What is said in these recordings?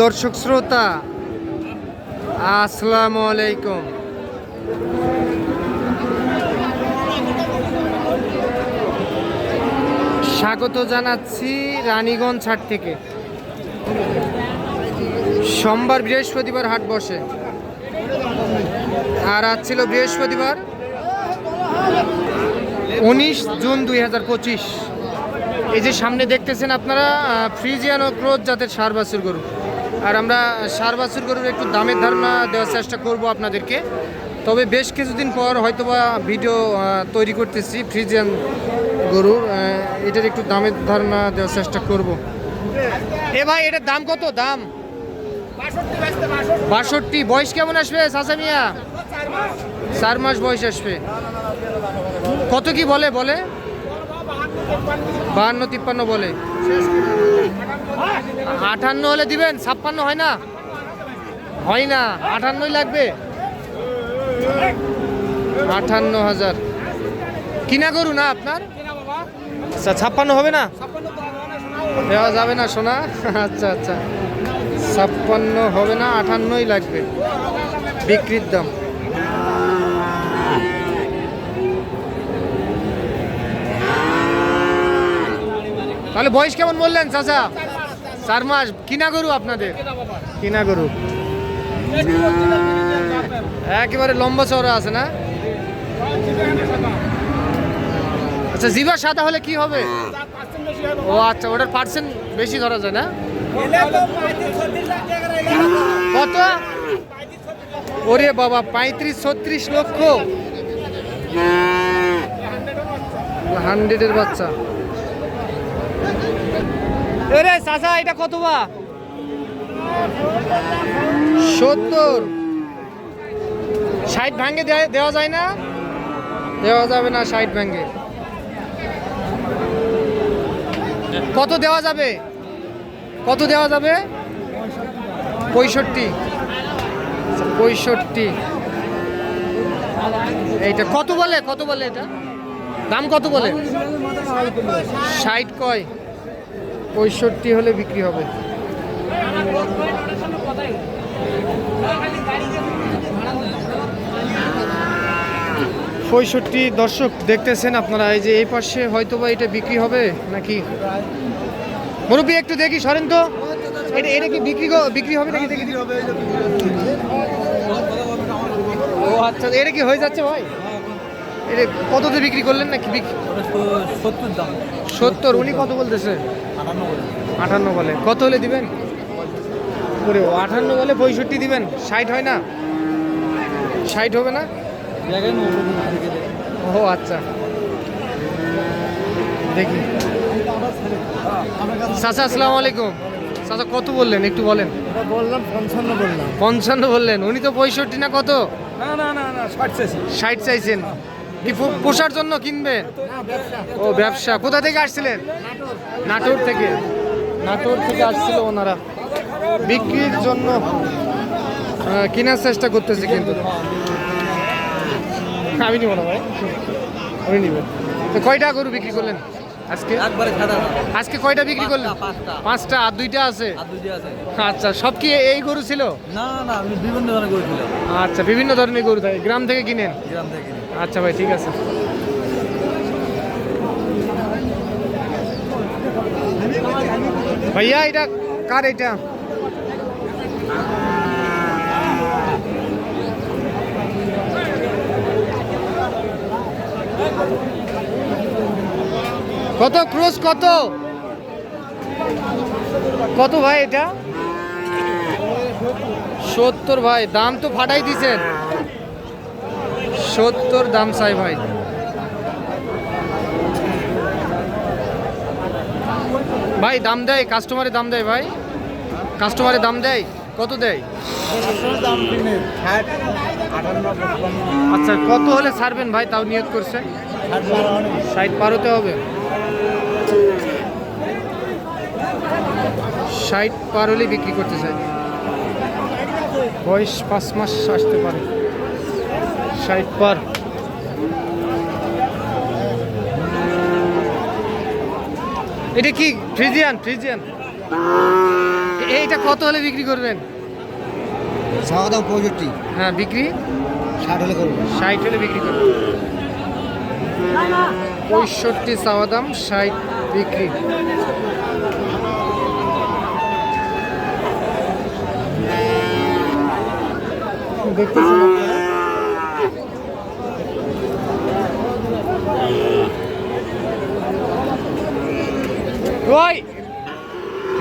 দর্শক শ্রোতা, আসসালামু আলাইকুম। স্বাগত জানাচ্ছি রানীগঞ্জ হাট থেকে। সোমবার বৃহস্পতিবার হাট বসে। আর আজ ছিল বৃহস্পতিবার, উনিশ জুন দুই হাজার পঁচিশ। এই যে সামনে দেখতেছেন আপনারা ফ্রিজিয়ান ও ক্রোধ জাতের সার বাছুর গরু। আর আমরা সার বাছুর গরুর একটু দামের ধারণা দেওয়ার চেষ্টা করব আপনাদেরকে। তবে বেশ কিছুদিন পর হয়তোবা ভিডিও তৈরি করতেছি ফ্রিজিয়ান গরুর এটার একটু দামের ধারণা দেওয়ার চেষ্টা করব। এ ভাই, এটার দাম কত? দাম? বাষট্টি। বয়স কেমন আসবে সাসা মিয়া? চার মাস বয়স আসবে। কত কি বলে? বলে। বাহান্ন তিপ্পান্ন বলে। আটান্ন হলে দিবেন ছাপ্পান্ন হয় না? হয় না আটান্নই লাগবে। আটান্ন হাজার। কিনা গরু না আপনার? আচ্ছা ছাপ্পান্ন হবে না? দেওয়া যাবে না সোনা? আচ্ছা আচ্ছা। ছাপ্পান্ন হবে না আটান্নই লাগবে। বিক্রির দাম। তাহলে বয়স কেমন বললেন, চাচা? চার মাস কিনা গরু আপনাদের? কিনা গরু। একেবারে লম্বা চওড়া আছে না? আচ্ছা জিবা সাদা হলে কি হবে? ও আচ্ছা ওটার পার্সেন্ট বেশি ধরা যায় না? কত? ওরে বাবা, পঁয়ত্রিশ, ছত্রিশ লক্ষ। হান্ড্রেডের বাচ্চা। এরে চাচা, এটা কত বা? সত্তর। ষাট ভাঙ্গে দেওয়া যায় না? দেওয়া যাবে না ষাট ভাঙ্গে। কত দেওয়া যাবে? কত দেওয়া যাবে? পঁয়ষট্টি। পঁয়ষট্টি। এইটা কত বলে? কত বলে এটা? দাম কত বলে? ষাট কয়। পঁয়ষট্টি হলে বিক্রি হবে। পঁয়ষট্টি দর্শক দেখতেছেন আপনারা এই যে এই পাশে হয়তো বা এটা বিক্রি হবে নাকি? মুরব্বী একটু দেখি সরেন তো। এটা এটা কি বিক্রি বিক্রি হবে নাকি দেখি। ও আচ্ছা এটা কি হয়ে যাচ্ছে ভাই? এটা কততে বিক্রি করলেন নাকি বিক্রি সত্তর দাম। সত্তর উনি কত বলতেছে? আটান্ন বলে। কত হলে দিবেন? ওরে ও আটান্ন বলে পঁয়ষট্টি দিবেন। ষাট হয় না? ষাট হবে না? ও আচ্ছা। দেখি। চাচা আসসালামু আলাইকুম। চাচা কত বললেন? একটু বলেন। বললাম পঞ্চান্ন বললাম। পঞ্চান্ন বললেন। উনি তো পঁয়ষট্টি না কত? না না না না ষাট চাইছি ষাট চাইছেন। কি পোষার জন্য কিনবেন ও ব্যবসা। কোথা থেকে আসছিলেন? নাটোর থেকে। নাটোর থেকে আসছিল ওনারা। বিক্রির জন্য কেনার চেষ্টা করতেছে কিন্তু। আমি নিব না ভাই। আমি নিব। তো কয়টা গরু বিক্রি করলেন? আজকে? একবারে ছাড়া না আজকে কয়টা বিক্রি করলেন? পাঁচটা, পাঁচটা। আর দুইটা আছে? আর দুইটা আছে। আচ্ছা সব কি এই গরু ছিল? না না আমি বিভিন্ন ধরনের করেছিলাম আচ্ছা বিভিন্ন ধরনের গরু থাকে। গ্রাম থেকে কিনেন? গ্রাম থেকে আচ্ছা ভাই ঠিক আছে। ভাইয়া এটা কার এটা? কত ক্রোজ কত? কত ভাই এটা? সত্তর ভাই, দাম তো ফাটাই দিছেন। সত্তর দাম চাই ভাই। ভাই, দাম দেয় কাস্টমারে দাম দেয় ভাই। কাস্টমারে দাম দেয়, কত দেয়? আচ্ছা কত হলে ছাড়বেন ভাই? তাও নিয়োগ করছে ষাট পারোতে হবে। ষাট পার হলেই বিক্রি করতে চাই। বয়স পাঁচ মাস আসতে পারে। ষাট পার। এটা কি ফ্রিজিয়ান? ফ্রিজিয়ান। এইটা কত হলে বিক্রি করবেন? চাওয়া দাম পঁয়ষট্টি। হ্যাঁ বিক্রি? ষাট হলে করব। ষাট হলে বিক্রি করবেন পঁয়ষট্টি চাওয়া দাম ষাট বিক্রি। দেখতেছেন আপনারা?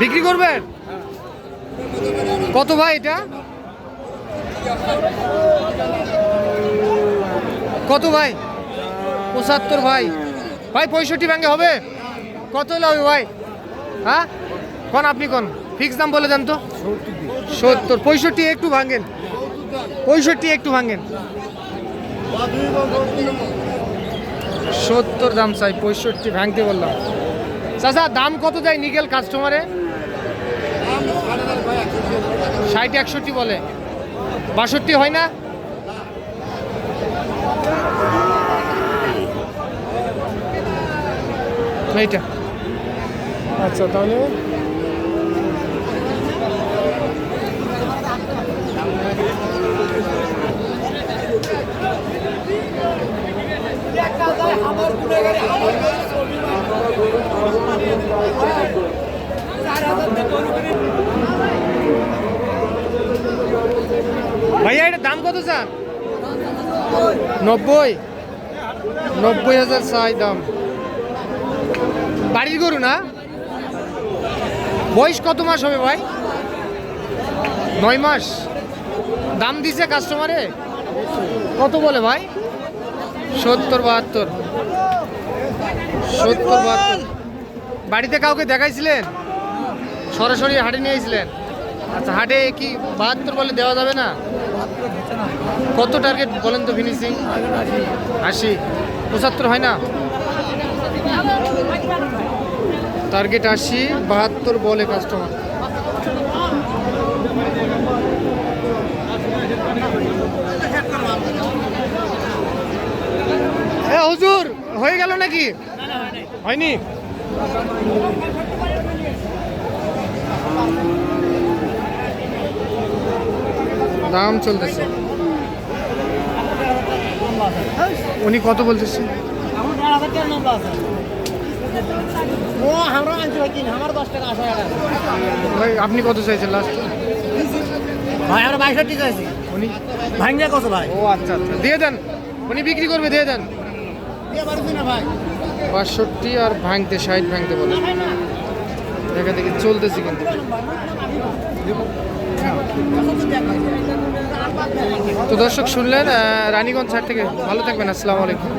বিক্রি করবেন? কত ভাই এটা? কত ভাই? পঁচাত্তর ভাই। ভাই, পঁয়ষট্টি ব্যাঙ্গে হবে? কত হলে হবে ভাই? হ্যাঁ? কোন আপনি কোন? ফিক্স দাম বলে দেন তো। সত্তর, পঁয়ষট্টি একটু ভাঙেন। পঁয়ষট্টি একটু ভাঙেন। সত্তর দাম চাই, পঁয়ষট্টি ভাঙতে বললাম। চাচা, দাম কত দেয় নিকেল কাস্টমারে ষাট, একষট্টি বলে। বাষট্টি হয় না? এইটা। আচ্ছা তাহলে ভাইয়া, এটা দাম কত স্যার? নব্বই। নব্বই হাজার চাই দাম। বাড়ির গরু না? বয়স কত মাস হবে ভাই? নয় মাস। দাম দিছে কাস্টমারে কত বলে ভাই? সত্তর, বাহাত্তর। সত্তর, বাহাত্তর। বাড়িতে কাউকে দেখাইছিলেন? সরাসরি হাটে নিয়েছিলেন? আচ্ছা হাটে কি বাহাত্তর বলে দেওয়া যাবে না? কত টার্গেট বলেন তো ফিনিশিং আশি। পঁচাত্তর হয় না? টার্গেট আশি, বাহাত্তর বলে কাস্টমার। হুজুর হয়ে গেল নাকি? হয়নি? দাম চলতেছে। উনি কত বলতেছে? ভাই আপনি কত চাইছেন লাস্ট ভাই আমরা বাইষট্টি চাইছি। উনি? ভাঙ্গা কত ভাই? ও আচ্ছা আচ্ছা। দিয়ে দেন। উনি বিক্রি করবে দিয়ে দেন। বাষট্টি আর ভাঙতে, ষাট ভাঙতে বলে। দেখা দেখি চলতেছি কিন্তু। তো দর্শক শুনলেন রানীগঞ্জ হাট থেকে ভালো থাকবেন, আসসালামু আলাইকুম।